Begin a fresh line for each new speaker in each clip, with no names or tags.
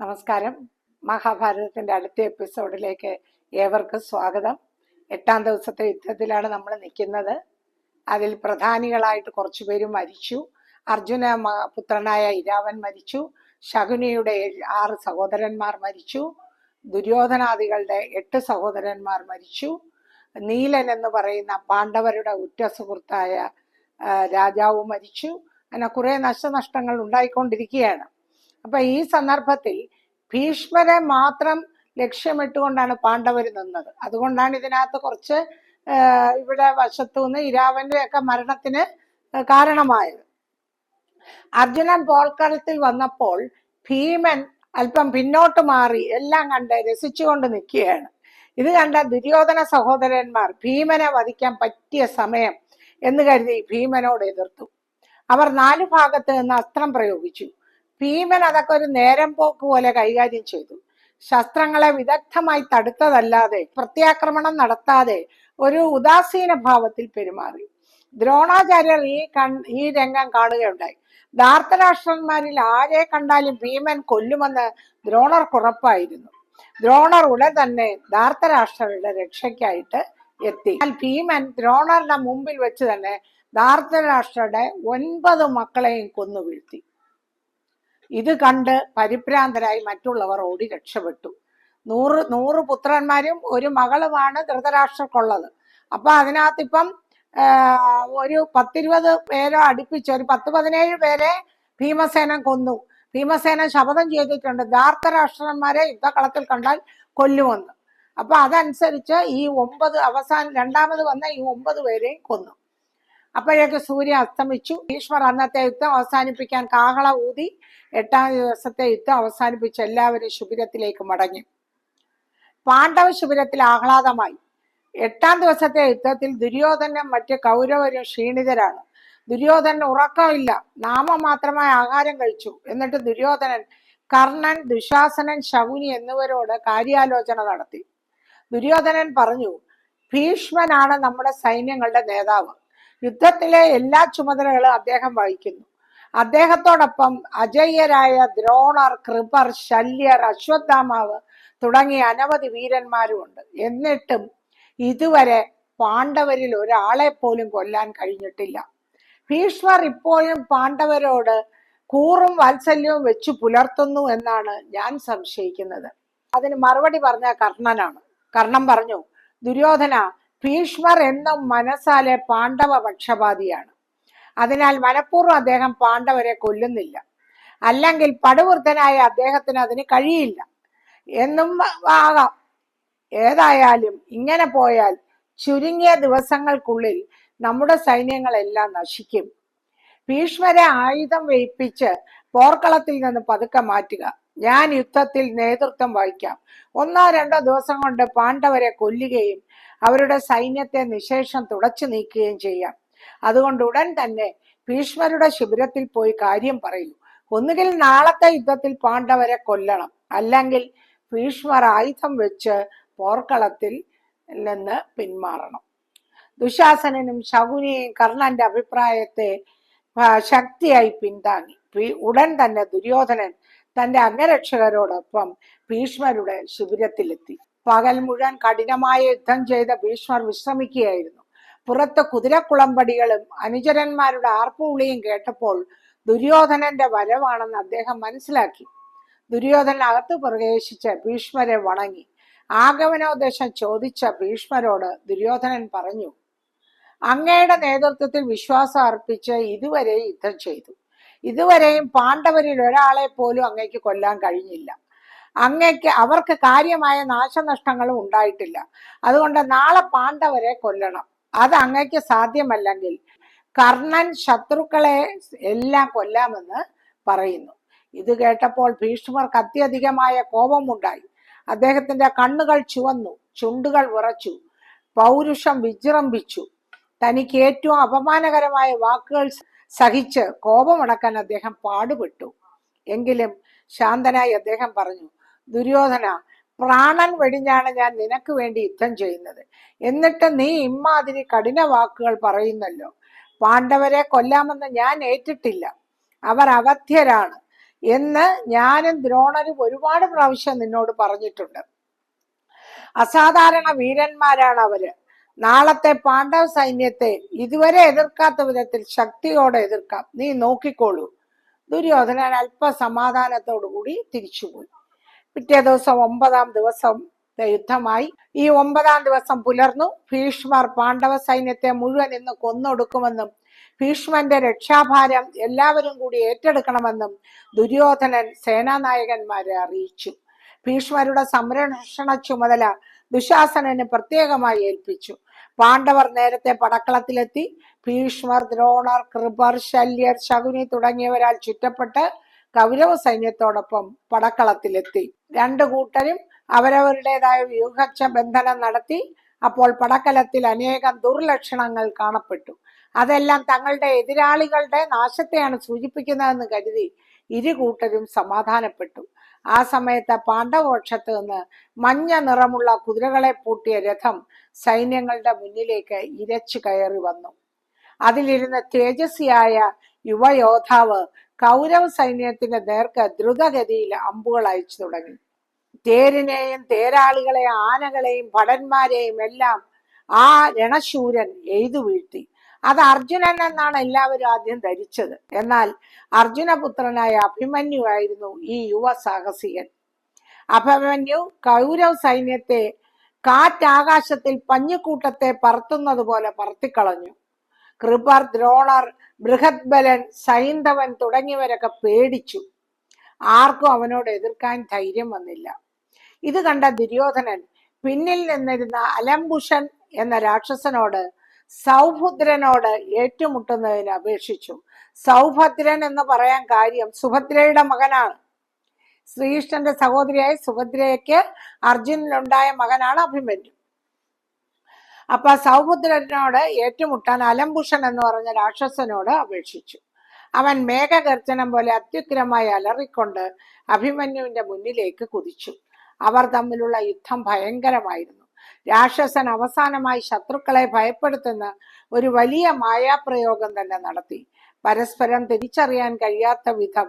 നമസ്കാരം. മഹാഭാരതത്തിന്റെ അടുത്ത എപ്പിസോഡിലേക്ക് ഏവർക്കും സ്വാഗതം. എട്ടാം ദിവസത്തെ യുദ്ധത്തിലാണ് നമ്മൾ നിൽക്കുന്നത്. അതിൽ പ്രധാനികളായിട്ട് കുറച്ചു പേര് മരിച്ചു. അർജുന പുത്രനായ ഇരാവൻ മരിച്ചു. ശകുനിയുടെ ആറ് സഹോദരന്മാർ മരിച്ചു. ദുര്യോധനാദികളുടെ എട്ട് സഹോദരന്മാർ മരിച്ചു. നീലൻ എന്ന് പറയുന്ന പാണ്ഡവരുടെ ഉറ്റ സുഹൃത്തായ രാജാവ് മരിച്ചു. അങ്ങനെ കുറെ നഷ്ടനഷ്ടങ്ങൾ ഉണ്ടായിക്കൊണ്ടിരിക്കുകയാണ്. അപ്പൊ ഈ സന്ദർഭത്തിൽ ഭീഷ്മരെ മാത്രം ലക്ഷ്യമിട്ടുകൊണ്ടാണ് പാണ്ഡവർ നിന്നത്. അതുകൊണ്ടാണ് ഇതിനകത്ത് കുറച്ച് ഇവിടെ ഇവിടെ വശത്തുനിന്ന് ഇരാവന്റെ ഒക്കെ മരണത്തിന് കാരണമായത്. അർജുനൻ പോൾക്കളത്തിൽ വന്നപ്പോൾ ഭീമൻ അല്പം പിന്നോട്ട് മാറി എല്ലാം കണ്ട് രസിച്ചുകൊണ്ട് നിൽക്കുകയാണ്. ഇത് കണ്ട ദുര്യോധന സഹോദരന്മാർ ഭീമനെ വധിക്കാൻ പറ്റിയ സമയം എന്ന് കരുതി ഭീമനോട് എതിർത്തു. അവർ നാലു ഭാഗത്ത് നിന്ന് അസ്ത്രം പ്രയോഗിച്ചു. ഭീമൻ അതൊക്കെ ഒരു നേരം പോക്ക് പോലെ കൈകാര്യം ചെയ്തു. ശസ്ത്രങ്ങളെ വിദഗ്ധമായി തടുത്തതല്ലാതെ പ്രത്യാക്രമണം നടത്താതെ ഒരു ഉദാസീന ഭാവത്തിൽ പെരുമാറി. ദ്രോണാചാര്യർ ഈ കൺ ഈ രംഗം കാണുകയുണ്ടായി. ധാർത്തരാഷ്ട്രന്മാരിൽ ആരെ കണ്ടാലും ഭീമൻ കൊല്ലുമെന്ന് ദ്രോണർക്കുറപ്പായിരുന്നു ദ്രോണർ ഉടൻ തന്നെ ധാർത്തരാഷ്ട്രരുടെ രക്ഷയ്ക്കായിട്ട് എത്തി. എന്നാൽ ഭീമൻ ദ്രോണറുടെ മുമ്പിൽ വെച്ച് തന്നെ ധാർത്തരാഷ്ട്രയുടെ ഒൻപത് മക്കളെയും കൊന്നു വീഴ്ത്തി. ഇത് കണ്ട് പരിഭ്രാന്തരായി മറ്റുള്ളവർ ഓടി രക്ഷപ്പെട്ടു. നൂറ് നൂറ് പുത്രന്മാരും ഒരു മകളുമാണ് ധൃതരാഷ്ട്രക്കുള്ളത്. അപ്പൊ അതിനകത്തിപ്പം ഒരു പത്തിരുപത് പേരോ അടുപ്പിച്ച് ഒരു പത്ത് പതിനേഴ് പേരെ ഭീമസേന കൊന്നു. ഭീമസേന ശപഥം ചെയ്തിട്ടുണ്ട്. ധാർത്തരാഷ്ട്രന്മാരെ യുദ്ധക്കളത്തിൽ കണ്ടാൽ കൊല്ലുമെന്ന്. അപ്പൊ അതനുസരിച്ച് ഈ ഒമ്പത് അവസാനം രണ്ടാമത് വന്ന ഈ ഒമ്പത് പേരെയും കൊന്നു. അപ്പോഴേക്ക് സൂര്യൻ അസ്തമിച്ചു. ഭീഷ്മർ അന്നത്തെ യുദ്ധം അവസാനിപ്പിക്കാൻ കാഹള ഊതി എട്ടാം ദിവസത്തെ യുദ്ധം അവസാനിപ്പിച്ച് എല്ലാവരും ശിബിരത്തിലേക്ക് മടങ്ങി. പാണ്ഡവ ശിബിരത്തിൽ ആഹ്ലാദമായി. എട്ടാം ദിവസത്തെ യുദ്ധത്തിൽ ദുര്യോധനും മറ്റ് കൗരവരും ക്ഷീണിതരാണ്. ദുര്യോധനൻ ഉറക്കമില്ല. നാമം മാത്രമായി ആഹാരം കഴിച്ചു. എന്നിട്ട് ദുര്യോധനൻ കർണൻ ദുശാസനൻ ശകുനി എന്നിവരോട് കാര്യാലോചന നടത്തി. ദുര്യോധനൻ പറഞ്ഞു ഭീഷ്മനാണ് നമ്മുടെ സൈന്യങ്ങളുടെ നേതാവ്. യുദ്ധത്തിലെ എല്ലാ ചുമതലകളും അദ്ദേഹം വഹിക്കുന്നു. അദ്ദേഹത്തോടൊപ്പം അജയ്യരായ ദ്രോണർ കൃപർ ശല്യർ അശ്വത്ഥാമാവ് തുടങ്ങിയ അനവധി വീരന്മാരുമുണ്ട്. എന്നിട്ടും ഇതുവരെ പാണ്ഡവരിൽ ഒരാളെ പോലും കൊല്ലാൻ കഴിഞ്ഞിട്ടില്ല. ഭീഷ്മർ ഇപ്പോഴും പാണ്ഡവരോട് കൂറും വാത്സല്യവും വെച്ചു പുലർത്തുന്നു എന്നാണ് ഞാൻ സംശയിക്കുന്നത്. അതിന് മറുപടി പറഞ്ഞ കർണനാണ്. കർണം പറഞ്ഞു ദുര്യോധന ഭീഷ്മർ എന്നും മനസ്സാലെ പാണ്ഡവ പക്ഷപാതിയാണ്. അതിനാൽ മനഃപൂർവം അദ്ദേഹം പാണ്ഡവരെ കൊല്ലുന്നില്ല. അല്ലെങ്കിൽ പടുവൃദ്ധനായ അദ്ദേഹത്തിന് അതിന് കഴിയില്ല. എന്നും ആകാം. ഏതായാലും ഇങ്ങനെ പോയാൽ ചുരുങ്ങിയ ദിവസങ്ങൾക്കുള്ളിൽ നമ്മുടെ സൈന്യങ്ങളെല്ലാം നശിക്കും. ഭീഷ്മരെ ആയുധം വെയിപ്പിച്ച് പോർക്കളത്തിൽ നിന്ന് പതുക്കെ മാറ്റുക. ഞാൻ യുദ്ധത്തിൽ നേതൃത്വം വഹിക്കാം. ഒന്നോ രണ്ടോ ദിവസം കൊണ്ട് പാണ്ഡവരെ കൊല്ലുകയും അവരുടെ സൈന്യത്തെ നിശേഷം തുടച്ചു നീക്കുകയും ചെയ്യാം. അതുകൊണ്ട് ഉടൻ തന്നെ ഭീഷ്മരുടെ ശിബിരത്തിൽ പോയി കാര്യം പറയൂ. ഒന്നുകിൽ നാളത്തെ യുദ്ധത്തിൽ പാണ്ഡവരെ കൊല്ലണം. അല്ലെങ്കിൽ ഭീഷ്മർ ആയുധം വെച്ച് പോർക്കളത്തിൽ നിന്ന് പിന്മാറണം. ദുശാസനും ശകുനിയും കർണന്റെ അഭിപ്രായത്തെ ശക്തിയായി പിന്താങ്ങി. ഉടൻ തന്നെ ദുര്യോധനൻ തന്റെ അംഗരക്ഷകരോടൊപ്പം ഭീഷ്മരുടെ ശിബിരത്തിലെത്തി. പകൽ മുഴുവൻ കഠിനമായ യുദ്ധം ചെയ്ത ഭീഷ്മർ വിശ്രമിക്കുകയായിരുന്നു. പുറത്ത് കുതിരക്കുളമ്പടികളും അനുചരന്മാരുടെ ആർപ്പുവിളിയും കേട്ടപ്പോൾ ദുര്യോധനന്റെ വരവാണെന്ന് അദ്ദേഹം മനസ്സിലാക്കി. ദുര്യോധനൻ അകത്ത് പ്രവേശിച്ച് ഭീഷ്മരെ വണങ്ങി. ആഗമനോദ്ദേശം ചോദിച്ച ഭീഷ്മരോട് ദുര്യോധനൻ പറഞ്ഞു അങ്ങയുടെ നേതൃത്വത്തിൽ വിശ്വാസം അർപ്പിച്ച് ഇതുവരെ യുദ്ധം ചെയ്തു. ഇതുവരെയും പാണ്ഡവരിൽ ഒരാളെ പോലും അങ്ങയ്ക്ക് കൊല്ലാൻ കഴിഞ്ഞില്ല. അങ്ങയ്ക്ക് അവർക്ക് കാര്യമായ നാശനഷ്ടങ്ങളും ഉണ്ടായിട്ടില്ല. അതുകൊണ്ട് നാളെ പാണ്ഡവരെ കൊല്ലണം. അത് അങ്ങയ്ക്ക് സാധ്യമല്ലെങ്കിൽ കർണൻ ശത്രുക്കളെ എല്ലാം കൊല്ലാമെന്ന് പറയുന്നു. ഇത് കേട്ടപ്പോൾ ഭീഷ്മർക്ക് അത്യധികമായ കോപമുണ്ടായി. അദ്ദേഹത്തിന്റെ കണ്ണുകൾ ചുവന്നു ചുണ്ടുകൾ വിറച്ചു പൗരുഷം വിജൃംഭിച്ചു. തനിക്ക് ഏറ്റവും അപമാനകരമായ വാക്കുകൾ സഹിച്ച് കോപമടക്കാൻ അദ്ദേഹം പാടുപെട്ടു. എങ്കിലും ശാന്തനായി അദ്ദേഹം പറഞ്ഞു ദുര്യോധന പ്രാണൻ വെടിഞ്ഞാണ് ഞാൻ നിനക്ക് വേണ്ടി യുദ്ധം ചെയ്യുന്നത്. എന്നിട്ട് നീ ഇമ്മാതിരി കഠിന വാക്കുകൾ പറയുന്നല്ലോ. പാണ്ഡവരെ കൊല്ലാമെന്ന് ഞാൻ ഏറ്റിട്ടില്ല. അവർ അവധ്യരാണ് എന്ന് ഞാനും ദ്രോണരും ഒരുപാട് പ്രാവശ്യം നിന്നോട് പറഞ്ഞിട്ടുണ്ട്. അസാധാരണ വീരന്മാരാണ് അവർ. നാളത്തെ പാണ്ഡവ സൈന്യത്തെ ഇതുവരെ എതിർക്കാത്ത വിധത്തിൽ ശക്തിയോടെ എതിർക്കാം. നീ നോക്കിക്കോളൂ. ദുര്യോധനൻ അല്പ സമാധാനത്തോടുകൂടി തിരിച്ചുപോയി. പിറ്റേ ദിവസം ഒമ്പതാം ദിവസം യുദ്ധമായി. ഈ ഒമ്പതാം ദിവസം പുലർന്നു. ഭീഷ്മർ പാണ്ഡവ സൈന്യത്തെ മുഴുവൻ ഇന്ന് കൊന്നൊടുക്കുമെന്നും ഭീഷ്മന്റെ രക്ഷാഭാരം എല്ലാവരും കൂടി ഏറ്റെടുക്കണമെന്നും ദുര്യോധനൻ സേനാനായകന്മാരെ അറിയിച്ചു. ഭീഷ്മരുടെ സംരക്ഷണ ചുമതല ദുശാസനന് പ്രത്യേകമായി ഏൽപ്പിച്ചു. പാണ്ഡവർ നേരത്തെ പടക്കളത്തിലെത്തി. ഭീഷ്മർ ദ്രോണർ കൃപർ ശല്യർ ശകുനി തുടങ്ങിയവരാൽ ചുറ്റപ്പെട്ട് കൗരവ സൈന്യത്തോടൊപ്പം പടക്കളത്തിലെത്തി. രണ്ടു കൂട്ടരും അവരവരുടേതായ വ്യൂഹക്ഷ ബന്ധനം നടത്തി. അപ്പോൾ പടക്കലത്തിൽ അനേകം ദുർലക്ഷണങ്ങൾ കാണപ്പെട്ടു. അതെല്ലാം തങ്ങളുടെ എതിരാളികളുടെ നാശത്തെയാണ് സൂചിപ്പിക്കുന്നതെന്ന് കരുതി ഇരു കൂട്ടരും സമാധാനപ്പെട്ടു. ആ സമയത്ത് പാണ്ഡവോക്ഷത്ത് നിന്ന് മഞ്ഞ നിറമുള്ള കുതിരകളെ പൂട്ടിയ രഥം സൈന്യങ്ങളുടെ മുന്നിലേക്ക് ഇരച്ചു കയറി വന്നു. അതിലിരുന്ന തേജസ്വിയായ യുവയോദ്ധാവ് കൗരവ സൈന്യത്തിന്റെ നേർക്ക് ദ്രുതഗതിയിൽ അമ്പുകൾ അയച്ചു തുടങ്ങി. തേരിനെയും തേരാളികളെയും ആനകളെയും ഭടന്മാരെയും എല്ലാം ആ രണശൂരൻ എയ്തു വീഴ്ത്തി അത് അർജുനൻ എന്നാണ് എല്ലാവരും ആദ്യം ധരിച്ചത്. എന്നാൽ അർജുനപുത്രനായ അഭിമന്യു ആയിരുന്നു ഈ യുവ സാഹസികൻ. അഭിമന്യു കൗരവ സൈന്യത്തെ കാറ്റാകാശത്തിൽ പഞ്ഞിക്കൂട്ടത്തെ പറത്തുന്നത് പോലെ പറത്തിക്കളഞ്ഞു. കൃപർ ദ്രോണർ ബൃഹത്ബലൻ സൈന്ധവൻ തുടങ്ങിയവരൊക്കെ പേടിച്ചു. ആർക്കും അവനോട് എതിർക്കാൻ ധൈര്യം വന്നില്ല. ഇത് കണ്ട ദുര്യോധനൻ പിന്നിൽ നിന്നിരുന്ന അലംബുഷൻ എന്ന രാക്ഷസനോട് സൗഭദ്രനോട് ഏറ്റുമുട്ടുന്നതിന് അപേക്ഷിച്ചു. സൗഭദ്രൻ എന്ന് പറയാൻ കാര്യം സുഭദ്രയുടെ മകനാണ്. ശ്രീകൃഷ്ണന്റെ സഹോദരിയായ സുഭദ്രയ്ക്ക് അർജുനനുണ്ടായ മകനാണ് അഭിമന്യു. അപ്പൊ സൗഭദ്രനോട് ഏറ്റുമുട്ടാൻ അലംബുഷൻ എന്ന് പറഞ്ഞ രാക്ഷസനോട് അപേക്ഷിച്ചു. അവൻ മേഘഗർജനം പോലെ അത്യുഗ്രമായി അലറിക്കൊണ്ട് അഭിമന്യുവിന്റെ മുന്നിലേക്ക് കുതിച്ചു. അവർ തമ്മിലുള്ള യുദ്ധം ഭയങ്കരമായിരുന്നു. രാക്ഷസൻ അവസാനമായി ശത്രുക്കളെ ഭയപ്പെടുത്തുന്ന ഒരു വലിയ മായാപ്രയോഗം തന്നെ നടത്തി. പരസ്പരം തിരിച്ചറിയാൻ കഴിയാത്ത വിധം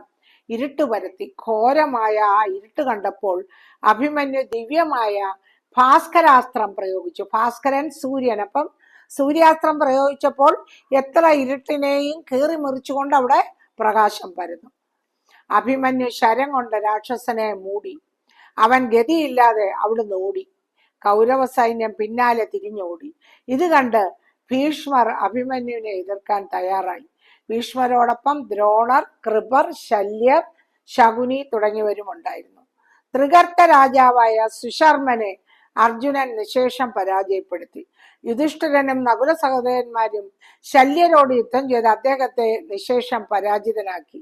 ഇരുട്ട് വരുത്തി. ഘോരമായ ആ ഇരുട്ട് കണ്ടപ്പോൾ അഭിമന്യു ദിവ്യമായ ഭാസ്കരാസ്ത്രം പ്രയോഗിച്ചു. ഭാസ്കരൻ സൂര്യൻ. അപ്പം സൂര്യാസ്ത്രം പ്രയോഗിച്ചപ്പോൾ എത്ര ഇരുട്ടിനെയും കീറി മുറിച്ചുകൊണ്ട് അവിടെ പ്രകാശം പരന്നു. അഭിമന്യു ശരം കൊണ്ട് രാക്ഷസനെ മൂടി. അവൻ ഗതിയില്ലാതെ അവിടുന്ന് ഓടി. കൗരവ സൈന്യം പിന്നാലെ തിരിഞ്ഞോടി. ഇത് കണ്ട് ഭീഷ്മർ അഭിമന്യുവിനെ എതിർക്കാൻ തയ്യാറായി. ഭീഷ്മരോടൊപ്പം ദ്രോണർ കൃപർ ശല്യർ ശകുനി തുടങ്ങിയവരും ഉണ്ടായിരുന്നു ത്രികർത്ത രാജാവായ സുശർമ്മനെ അർജുനൻ നിശേഷം പരാജയപ്പെടുത്തി. യുധിഷ്ഠിരനും നകുല സഹോദരന്മാരും ശല്യരോട് യുദ്ധം ചെയ്ത് അദ്ദേഹത്തെ നിശേഷം പരാജിതനാക്കി.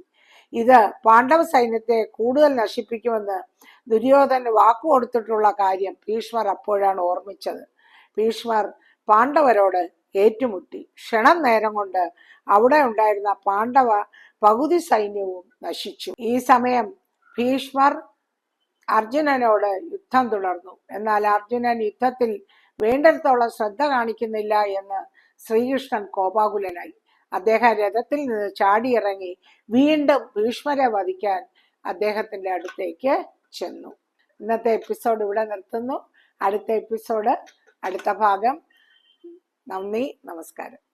ഇത് പാണ്ഡവ സൈന്യത്തെ കൂടുതൽ നശിപ്പിക്കുമെന്ന് ദുര്യോധന് വാക്കു കൊടുത്തിട്ടുള്ള കാര്യം ഭീഷ്മർ അപ്പോഴാണ് ഓർമ്മിച്ചത്. ഭീഷ്മർ പാണ്ഡവരോട് ഏറ്റുമുട്ടി. ക്ഷണം നേരം കൊണ്ട് അവിടെ ഉണ്ടായിരുന്ന പാണ്ഡവ പകുതി സൈന്യവും നശിച്ചു. ഈ സമയം ഭീഷ്മർ അർജുനനോട് യുദ്ധം തുടർന്നു. എന്നാൽ അർജുനൻ യുദ്ധത്തിൽ വേണ്ടിടത്തോളം ശ്രദ്ധ കാണിക്കുന്നില്ല എന്ന് ശ്രീകൃഷ്ണൻ കോപാകുലനായി. അദ്ദേഹം രഥത്തിൽ നിന്ന് ചാടിയിറങ്ങി വീണ്ടും ഭീഷ്മരെ വധിക്കാൻ അദ്ദേഹത്തിന്റെ അടുത്തേക്ക് ചെന്നു. ഇന്നത്തെ എപ്പിസോഡ് ഇവിടെ നിർത്തുന്നു. അടുത്ത എപ്പിസോഡ് അടുത്ത ഭാഗം. നന്ദി നമസ്കാരം.